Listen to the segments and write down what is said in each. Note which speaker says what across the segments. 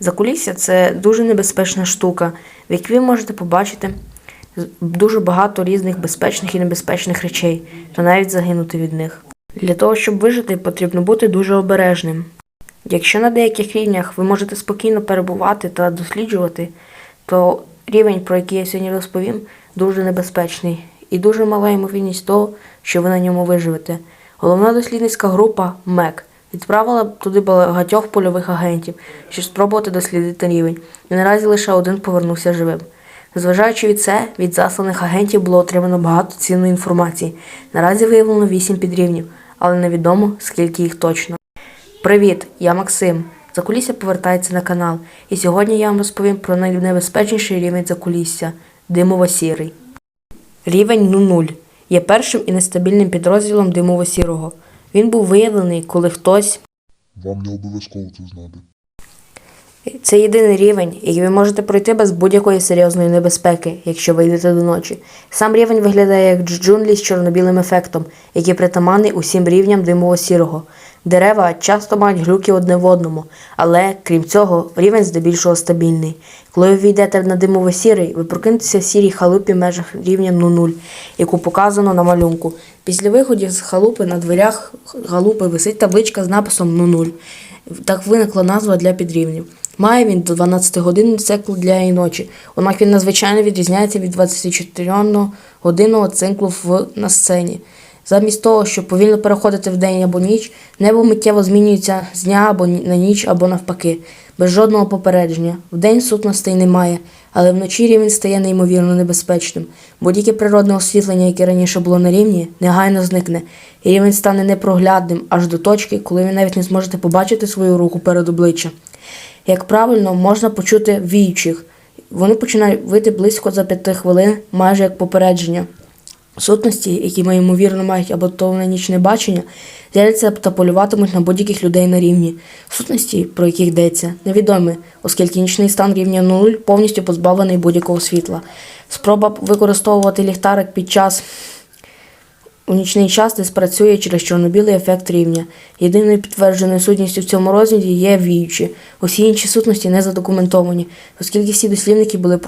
Speaker 1: Закулісся це дуже небезпечна штука, в якій ви можете побачити дуже багато різних безпечних і небезпечних речей, та навіть загинути від них. Для того, щоб вижити, потрібно бути дуже обережним. Якщо на деяких рівнях ви можете спокійно перебувати та досліджувати, то рівень, про який я сьогодні розповім, дуже небезпечний і дуже мала ймовірність того, що ви на ньому виживете. Головна дослідницька група МЕК відправила туди багатьох польових агентів, щоб спробувати дослідити рівень, і наразі лише один повернувся живим. Незважаючи від це, від засланих агентів було отримано багато цінної інформації. Наразі виявлено 8 підрівнів, але невідомо скільки їх точно. Привіт, я Максим. Закулісся повертається на канал, і сьогодні я вам розповім про найнебезпечніший рівень закулісся димово-сірий. Рівень 0 є першим і нестабільним підрозділом димово-сірого. Він був виявлений, коли хтось.
Speaker 2: Вам не обов'язково це знати.
Speaker 1: Це єдиний рівень, який ви можете пройти без будь-якої серйозної небезпеки, якщо вийдете до ночі. Сам рівень виглядає як джунглі з чорно-білим ефектом, який притаманний усім рівням димово-сірого. Дерева часто мають глюки одне в одному, але крім цього, рівень здебільшого стабільний. Коли ви війдете на димово-сірий, ви прокинетеся в сірій халупі в межах рівня 0, яку показано на малюнку. Після виходу з халупи на дверях халупи висить табличка з написом 00. Так виникла назва для підрівнів. Має він до 12 годин цикл дня і ночі, однак він надзвичайно відрізняється від 24-годинного циклу в, на сцені. Замість того, щоб повільно переходити в день або ніч, небо миттєво змінюється з дня або на ніч, або навпаки, без жодного попередження. Вдень сутностей немає, але вночі рівень стає неймовірно небезпечним. Будь-яке природне освітлення, яке раніше було на рівні, негайно зникне, і рівень стане непроглядним аж до точки, коли ви навіть не зможете побачити свою руку перед обличчям. Як правильно, можна почути віючих. Вони починають вити близько за п'яти хвилин, майже як попередження. Сутності, які ймовірно мають або нічне бачення, з'являться та полюватимуть на будь-яких людей на рівні. Сутності, про яких йдеться, невідомі, оскільки нічний стан рівня 0 повністю позбавлений будь-якого світла. Спроба використовувати ліхтарик під час у нічний час не спрацює через чорнобілий ефект рівня. Єдиною підтвердженою сутністю в цьому розгляді є віючі. Усі інші сутності не задокументовані, оскільки всі дослідники були.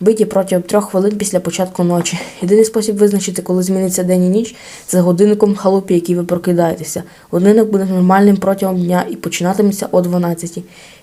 Speaker 1: Биті протягом трьох хвилин після початку ночі. Єдиний спосіб визначити, коли зміниться день і ніч, це годинником халупі, який ви прокидаєтеся. Годинник буде нормальним протягом дня і починатиметься о 12.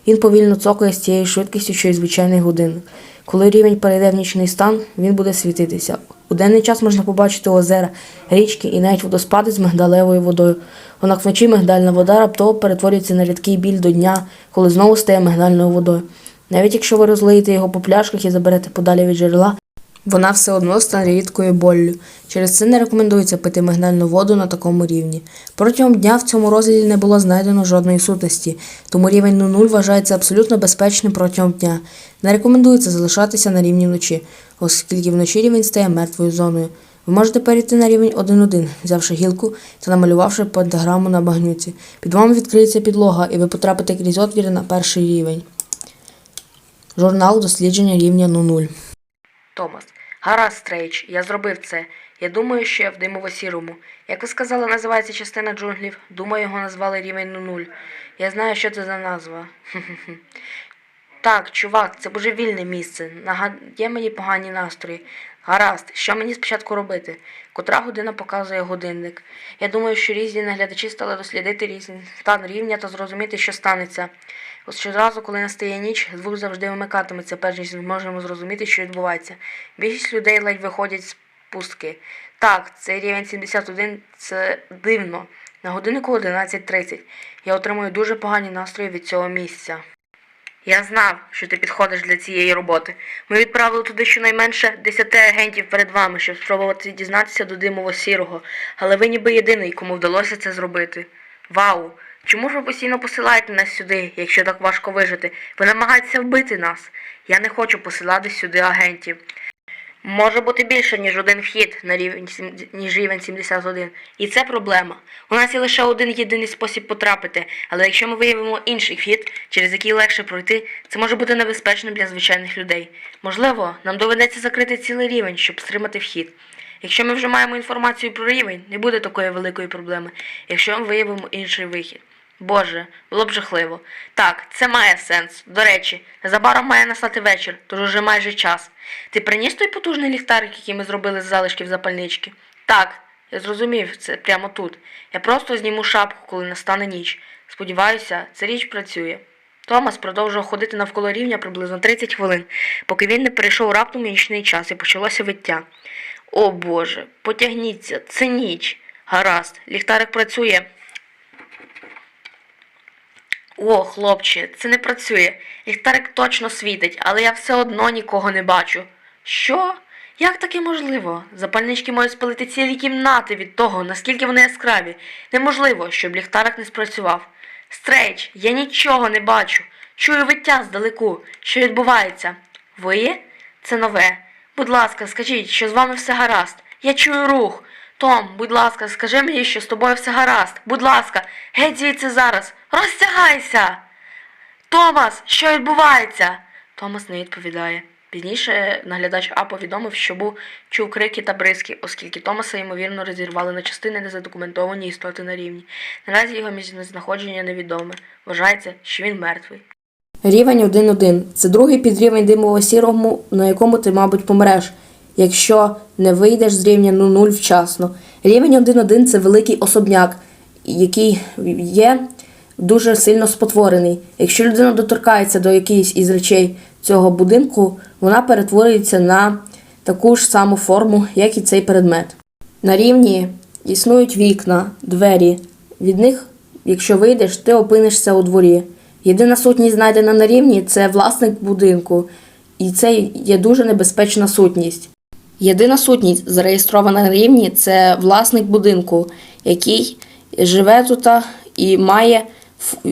Speaker 1: Він повільно цокає з тією швидкістю, що й звичайний годинник. Коли рівень перейде в нічний стан, він буде світитися. У денний час можна побачити озера, річки і навіть водоспади з мигдалевою водою. Однак вночі мигдальна вода раптово перетворюється на рідкий біль до дня, коли знову стає мигдальною водою. Навіть якщо ви розлиєте його по пляшках і заберете подалі від джерела, вона все одно стане рідкою боллю. Через це не рекомендується пити мигдальну воду на такому рівні. Протягом дня в цьому розділі не було знайдено жодної сутності, тому рівень 0 вважається абсолютно безпечним протягом дня. Не рекомендується залишатися на рівні вночі, оскільки вночі рівень стає мертвою зоною. Ви можете перейти на рівень 1.1, взявши гілку та намалювавши пентаграму на багнюці. Під вами відкриється підлога, і ви потрапите крізь отвір на перший рівень. Журнал дослідження рівня 0. Томас. Гаразд, Стрейч, я зробив це. Я думаю, що я в димово-сірому. Як ви сказали, називається частина джунглів. Думаю, його назвали рівень 00. Я знаю, що це за назва. Так, чувак, це божевільне місце. Нагадає мені погані настрої. Гаразд, що мені спочатку робити? Котра година показує годинник. Я думаю, що різні наглядачі стали дослідити різний стан рівня та зрозуміти, що станеться. Ось щоразу, коли настає ніч, звук завжди вимикатиметься, перш ніж зможемо зрозуміти, що відбувається. Більшість людей ледь виходять з пустки. Так, цей рівень 71 це дивно. На годиннику 11.30. Я отримую дуже погані настрої від цього місця. Я знав, що ти підходиш для цієї роботи. Ми відправили туди щонайменше 10 агентів перед вами, щоб спробувати дізнатися до димово сірого, але ви ніби єдиний, кому вдалося це зробити. Вау! Чому ж ви постійно посилаєте нас сюди, якщо так важко вижити? Ви намагаєтеся вбити нас. Я не хочу посилати сюди агентів. Може бути більше, ніж один вхід на рівень ніж рівень 71. І це проблема. У нас є лише один єдиний спосіб потрапити, але якщо ми виявимо інший вхід, через який легше пройти, це може бути небезпечним для звичайних людей. Можливо, нам доведеться закрити цілий рівень, щоб стримати вхід. Якщо ми вже маємо інформацію про рівень, не буде такої великої проблеми, якщо ми виявимо інший вихід. Боже, було б жахливо. Так, це має сенс. До речі, незабаром має настати вечір, тож уже майже час. Ти приніс той потужний ліхтарик, який ми зробили з залишків запальнички? Так, я зрозумів, це прямо тут. Я просто зніму шапку, коли настане ніч. Сподіваюся, ця річ працює. Томас продовжував ходити навколо рівня приблизно 30 хвилин, поки він не перейшов раптом у нічний час і почалося виття. О Боже, потягніться, це ніч. Гаразд, ліхтарик працює. О, хлопче, це не працює. Ліхтарик точно світить, але я все одно нікого не бачу. Що? Як таке можливо? Запальнички можуть спалити цілі кімнати від того, наскільки вони яскраві. Неможливо, щоб ліхтарик не спрацював. Стрейч, я нічого не бачу. Чую виття здалеку. Що відбувається? Ви? Це нове. Будь ласка, скажіть, що з вами все гаразд. Я чую рух. Том, будь ласка, скажи мені, що з тобою все гаразд. Будь ласка, геть звідси зараз. Розтягайся. Томас, що відбувається? Томас не відповідає. Пізніше наглядач А повідомив, що був чув крики та бризки, оскільки Томаса ймовірно розірвали на частини незадокументовані істоти на рівні. Наразі його місце знаходження невідоме. Вважається, що він мертвий. Рівень 1-1 – це другий підрівень димово сірому, на якому ти, мабуть, помреш, якщо не вийдеш з рівня 0 вчасно. Рівень 1-1 – це великий особняк, який є дуже сильно спотворений. Якщо людина доторкається до якоїсь із речей цього будинку, вона перетворюється на таку ж саму форму, як і цей предмет. На рівні існують вікна, двері. Від них, якщо вийдеш, ти опинишся у дворі. Єдина сутність, знайдена на рівні, це власник будинку, і це є дуже небезпечна сутність. Єдина сутність, зареєстрована на рівні, це власник будинку, який живе тут і має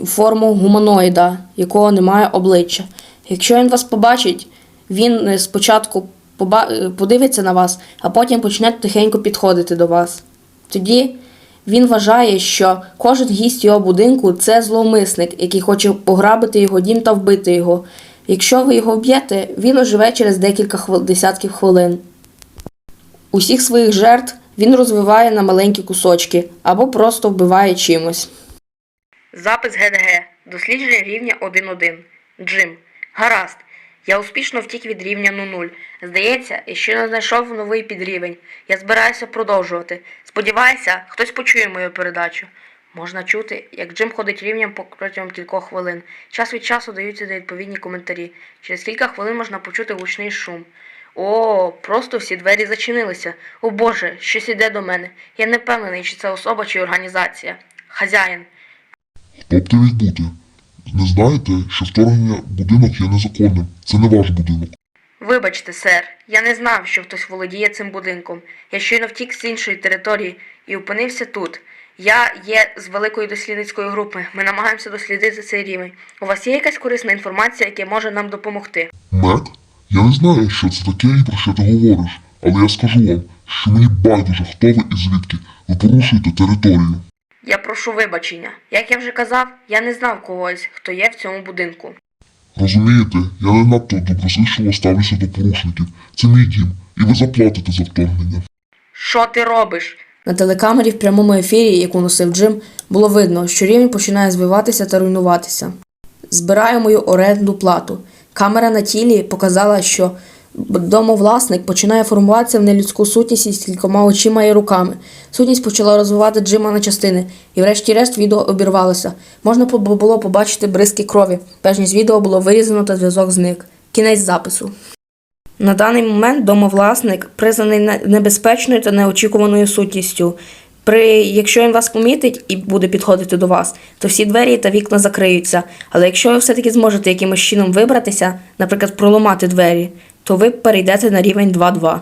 Speaker 1: форму гуманоїда, якого немає обличчя. Якщо він вас побачить, він е, спочатку е, подивиться на вас, а потім почне тихенько підходити до вас. Тоді він вважає, що кожен гість його будинку це зловмисник, який хоче пограбити його дім та вбити його. Якщо ви його вб'єте, він оживе через декілька десятків хвилин. Усіх своїх жертв він розвиває на маленькі кусочки або просто вбиває чимось. Запис ГДГ. Дослідження рівня 1.1. Джим. Гаразд. Я успішно втік від рівня 0. Здається, я щойно знайшов новий підрівень. Я збираюся продовжувати. Сподіваюся, хтось почує мою передачу. Можна чути, як Джим ходить рівнем протягом кількох хвилин. Час від часу даються відповідні коментарі. Через кілька хвилин можна почути гучний шум. О, просто всі двері зачинилися. О Боже, щось іде до мене. Я не впевнений, чи це особа чи організація. Хазяїн.
Speaker 2: Хто б ти міг бути? Не знаєте, що вторгнення в будинок є незаконним. Це не ваш будинок.
Speaker 1: Вибачте, сер, я не знав, що хтось володіє цим будинком. Я щойно втік з іншої території і опинився тут. Я є з великої дослідницької групи. Ми намагаємося дослідити цей рівень. У вас є якась корисна інформація, яка може нам допомогти?
Speaker 2: Мек? Я не знаю, що це таке і про що ти говориш, але я скажу вам, що мені байдуже, хто ви і звідки. Ви порушуєте територію.
Speaker 1: Я прошу вибачення. Як я вже казав, я не знав когось, хто є в цьому будинку.
Speaker 2: Розумієте, я не надто доброзичливо ставлюся до порушників. Це мій дім, і ви заплатите за вторгнення.
Speaker 1: Що ти робиш? На телекамері в прямому ефірі, яку носив Джим, було видно, що рівень починає звиватися та руйнуватися. Збираю мою орендну плату. Камера на тілі показала, що домовласник починає формуватися в нелюдську сутність із кількома очима і руками. Сутність почала розвивати Джима на частини, і врешті-решт відео обірвалося. Можна було побачити бризки крові, перш ніж відео було вирізано та зв'язок зник. Кінець запису. На даний момент домовласник признаний небезпечною та неочікуваною сутністю. При, якщо він вас помітить і буде підходити до вас, то всі двері та вікна закриються. Але якщо ви все-таки зможете якимось чином вибратися, наприклад, проламати двері, то ви перейдете на рівень 2.2.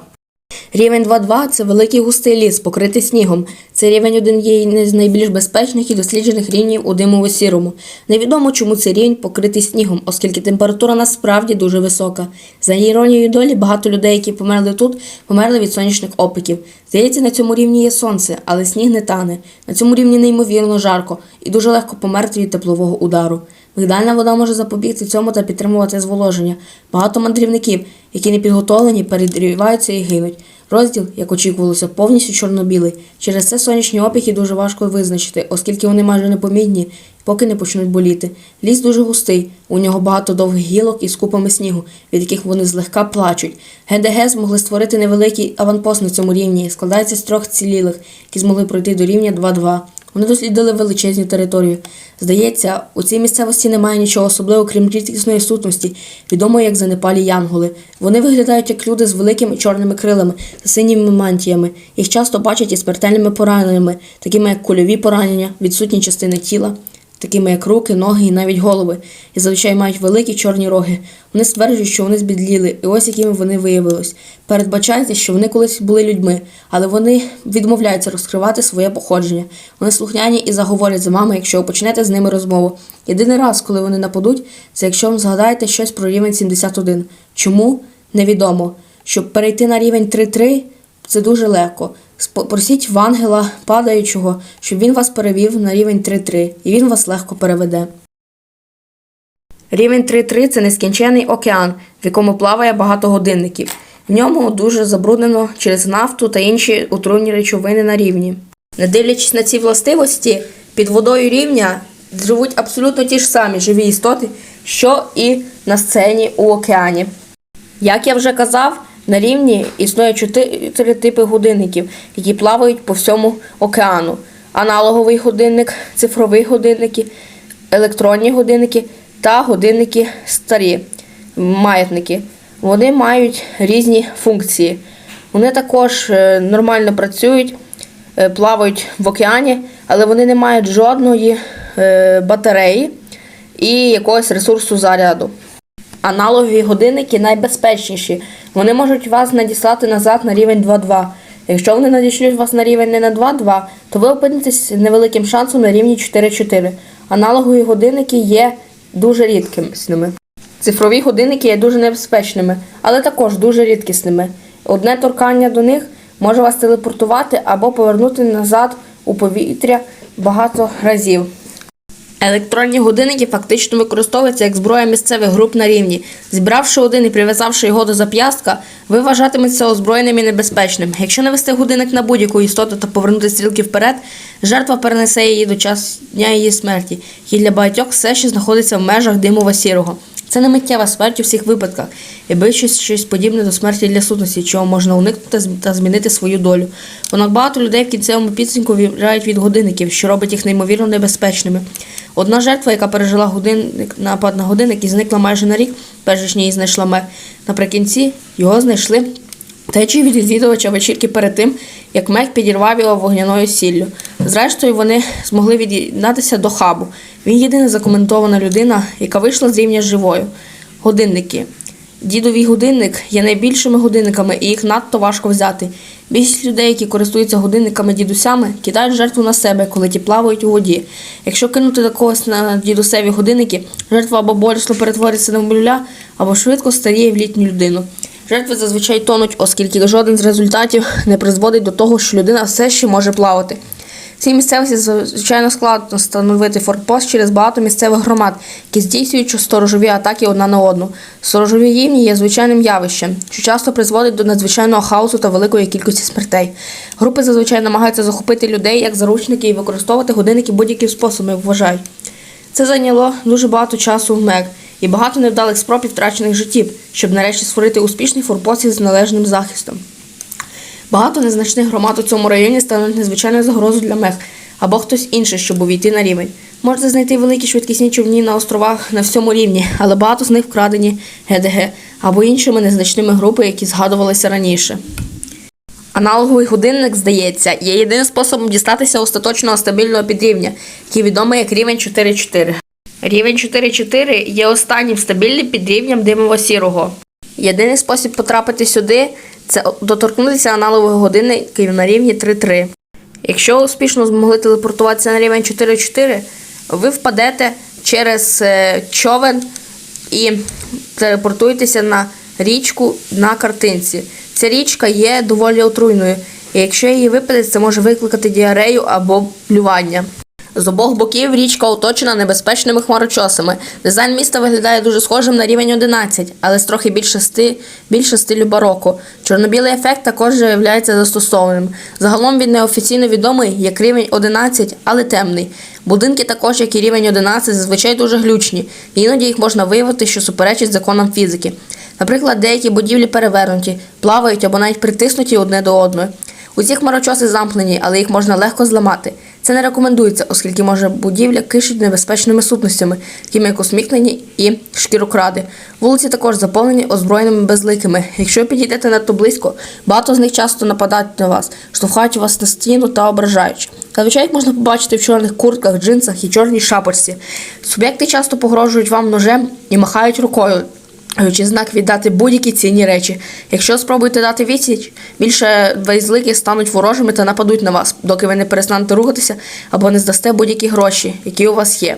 Speaker 1: Рівень 2.2 – це великий густий ліс, покритий снігом. Цей рівень один є з найбільш безпечних і досліджених рівнів у димово-сірому. Невідомо, чому цей рівень покритий снігом, оскільки температура насправді дуже висока. За іронією долі, багато людей, які померли тут, померли від сонячних опіків. Здається, на цьому рівні є сонце, але сніг не тане. На цьому рівні неймовірно жарко і дуже легко померти від теплового удару. Мигдальна вода може запобігти цьому та підтримувати зволоження. Багато мандрівників, які не підготовлені, перегріваються і гинуть. Розділ, як очікувалося, повністю чорно-білий. Через це сонячні опіки дуже важко визначити, оскільки вони майже непомітні, поки не почнуть боліти. Ліс дуже густий, у нього багато довгих гілок із купами снігу, від яких вони злегка плачуть. ГДГ змогли створити невеликий аванпост на цьому рівні, складається з трьох цілілих, які змогли пройти до рівня 2-2. Вони дослідили величезні території. Здається, у цій місцевості немає нічого особливого, крім рідкісної сутності, відомої як занепалі янголи. Вони виглядають як люди з великими чорними крилами та синіми мантіями. Їх часто бачать із смертельними пораненнями, такими як кульові поранення, відсутні частини тіла, такими як руки, ноги і навіть голови, і зазвичай мають великі чорні роги. Вони стверджують, що вони збідліли, і ось якими вони виявились. Передбачається, що вони колись були людьми, але вони відмовляються розкривати своє походження. Вони слухняні і заговорять за вами, якщо ви почнете з ними розмову. Єдиний раз, коли вони нападуть, це якщо вам згадаєте щось про рівень 71. Чому? Невідомо. Щоб перейти на рівень 3-3, це дуже легко. Просіть в ангела падаючого, щоб він вас перевів на рівень 3-3, і він вас легко переведе. Рівень 3-3 – це нескінчений океан, в якому плаває багато годинників. В ньому дуже забруднено через нафту та інші отруйні речовини на рівні. Не дивлячись на ці властивості, під водою рівня живуть абсолютно ті ж самі живі істоти, що і на сцені у океані. Як я вже казав, на рівні існує чотири типи годинників, які плавають по всьому океану: аналоговий годинник, цифрові годинники, електронні годинники та годинники старі маятники. Вони мають різні функції. Вони також е, нормально працюють, е, плавають в океані, але вони не мають жодної е, батареї і якогось ресурсу заряду. Аналогові годинники найбезпечніші. Вони можуть вас надіслати назад на рівень 2-2. Якщо вони надішлють вас на рівень не на 2-2, то ви опинитесь невеликим шансом на рівні 4-4. Аналогові годинники є дуже рідкісними. Цифрові годинники є дуже небезпечними, але також дуже рідкісними. Одне торкання до них може вас телепортувати або повернути назад у повітря багато разів. Електронні годинники фактично використовуються як зброя місцевих груп на рівні. Зібравши один і прив'язавши його до зап'ястка, ви вважатиметься озброєним і небезпечним. Якщо навести годинник на будь-яку істоту та повернути стрілки вперед, жертва перенесе її до час дня її смерті, і для багатьох все ще знаходиться в межах димова сірого. Це не миттєва смерть у всіх випадках, і більшість щось подібне до смерті для сутності, чого можна уникнути та змінити свою долю. Однак багато людей в кінцевому підсумку вмирають від годинників, що робить їх неймовірно небезпечними. Одна жертва, яка пережила годинник, напад на годинник і зникла майже на рік, перш ніж її знайшла мер. Наприкінці його знайшли течі від відвідувача вечірки перед тим, як Мек підірвав його вогняною сіллю. Зрештою, вони змогли від'єднатися до хабу. Він єдина закоментована людина, яка вийшла з рівня живою. Годинники. Дідовий годинник є найбільшими годинниками, і їх надто важко взяти. Більшість людей, які користуються годинниками дідусями, кидають жертву на себе, коли ті плавають у воді. Якщо кинути до когось на дідусеві годинники, жертва або болісно перетвориться на молюля, або швидко старіє в літню людину. Жертви зазвичай тонуть, оскільки жоден з результатів не призводить до того, що людина все ще може плавати. Цій місцевості звичайно складно встановити форпост через багато місцевих громад, які здійснюють сторожові атаки одна на одну. Сторожові гімні є звичайним явищем, що часто призводить до надзвичайного хаосу та великої кількості смертей. Групи зазвичай намагаються захопити людей як заручники і використовувати годинники будь-яким способом, вважають. Це зайняло дуже багато часу в МЕК і багато невдалих спроб і втрачених життів, щоб нарешті створити успішний форпост із належним захистом. Багато незначних громад у цьому районі стануть незвичайною загрозою для мех або хтось інший, щоб увійти на рівень. Можете знайти великі швидкісні човні на островах на всьому рівні, але багато з них вкрадені ГДГ або іншими незначними групами, які згадувалися раніше. Аналоговий годинник, здається, є єдиним способом дістатися остаточного стабільного підрівня, який відомий як рівень 4.4. Рівень 4.4 є останнім стабільним підрівням димово-сірого. Єдиний спосіб потрапити сюди це доторкнутися аналогових годинників на рівні 3.3. Якщо успішно змогли телепортуватися на рівень 4.4, ви впадете через е, човен і телепортуєтеся на річку на картинці. Ця річка є доволі отруйною, і якщо її випадеться, це може викликати діарею або плювання. З обох боків річка оточена небезпечними хмарочосами. Дизайн міста виглядає дуже схожим на рівень 11, але з трохи більше, сти... більше стилю бароко. Чорно-білий ефект також є застосованим. Загалом він неофіційно відомий як рівень 11, але темний. Будинки також, як і рівень 11, зазвичай дуже глючні, іноді їх можна виявити, що суперечить законам фізики. Наприклад, деякі будівлі перевернуті, плавають або навіть притиснуті одне до одної. Усі хмарочоси замкнені, але їх можна легко зламати. Це не рекомендується, оскільки може будівля кишить небезпечними сутностями, такими як усмікнені і шкірокради. Вулиці також заповнені озброєними безликими. Якщо підійдете надто близько, багато з них часто нападають на вас, штовхають вас на стіну та ображають. Зазвичай їх можна побачити в чорних куртках, джинсах і чорній шапочці. Суб'єкти часто погрожують вам ножем і махають рукою, даючи знак віддати будь-які цінні речі. Якщо спробуєте дати відсіч, більше безлики стануть ворожими та нападуть на вас, доки ви не перестанете рухатися або не здасте будь-які гроші, які у вас є.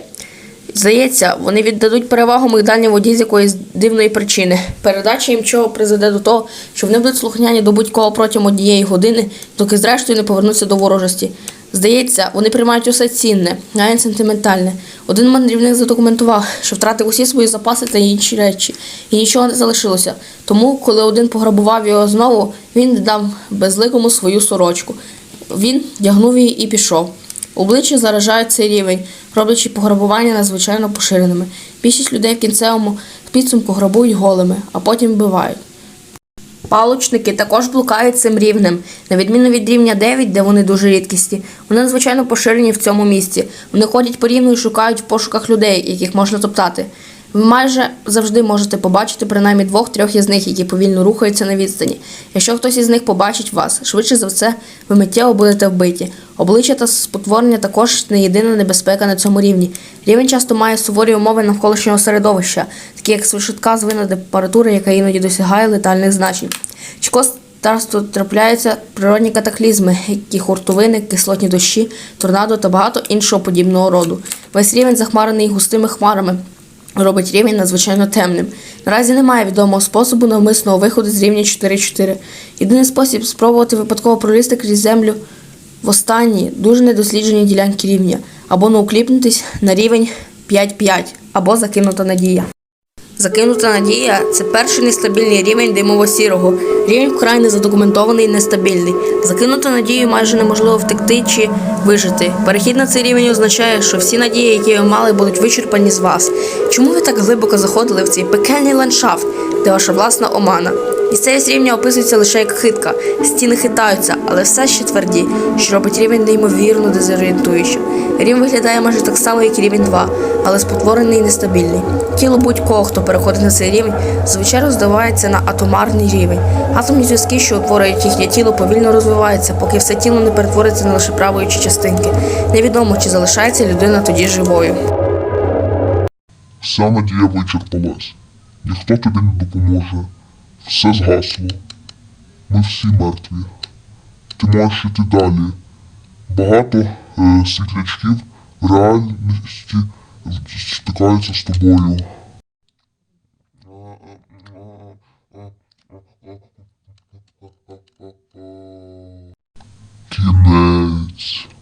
Speaker 1: Здається, вони віддадуть перевагу Мигдальній воді з якоїсь дивної причини. Передача їм чого призведе до того, що вони будуть слухняні до будь-кого протягом однієї години, доки зрештою не повернуться до ворожості. Здається, вони приймають усе цінне, навіть сентиментальне. Один мандрівник задокументував, що втратив усі свої запаси та інші речі, і нічого не залишилося. Тому, коли один пограбував його знову, він дав безликому свою сорочку. Він дягнув її і пішов. Обличчя заражають цей рівень, роблячи пограбування надзвичайно поширеними. Більшість людей в кінцевому підсумку грабують голими, а потім вбивають. Палочники також блукають цим рівнем, на відміну від рівня 9, де вони дуже рідкісті. Вони надзвичайно поширені в цьому місці. Вони ходять по рівню і шукають в пошуках людей, яких можна топтати. Ви майже завжди можете побачити принаймні двох-трьох із них, які повільно рухаються на відстані. Якщо хтось із них побачить вас, швидше за все, ви миттєво будете вбиті. Обличчя та спотворення також не єдина небезпека на цьому рівні. Рівень часто має суворі умови навколишнього середовища, такі як швидка звина температура, яка іноді досягає летальних значень. Чко трапляються природні катаклізми, які хуртовини, кислотні дощі, торнадо та багато іншого подібного роду. Весь рівень захмарений густими хмарами робить рівень надзвичайно темним. Наразі немає відомого способу навмисного виходу з рівня 4-4. Єдиний спосіб спробувати випадково пролізти крізь землю в останні дуже недосліджені ділянки рівня, або наукліпнутись на рівень 5-5, або закинута надія. Закинута надія це перший нестабільний рівень димово-сірого. Рівень вкрай незадокументований і нестабільний. Закинута надію майже неможливо втекти чи вижити. Перехід на цей рівень означає, що всі надії, які ви мали, будуть вичерпані з вас. Чому ви так глибоко заходили в цей пекельний ландшафт, де ваша власна омана? Місцевість рівня описується лише як хитка. Стіни хитаються, але все ще тверді, що робить рівень неймовірно дезорієнтуючим. Рівень виглядає майже так само, як і рівень 2, але спотворений і нестабільний. Тіло будь-кого, хто переходить на цей рівень, зазвичай роздавається на атомарний рівень. Атомні зв'язки, що утворюють їхнє тіло, повільно розвиваються, поки все тіло не перетвориться на лише правої частинки. Невідомо, чи залишається людина тоді живою.
Speaker 2: Вся надія вичерпалась. Ніхто тобі не допоможе. Все згасло. Ми всі мертві. Ти маєш іти далі. Багато е, світлячків в реальності стикаються з тобою. Кінець.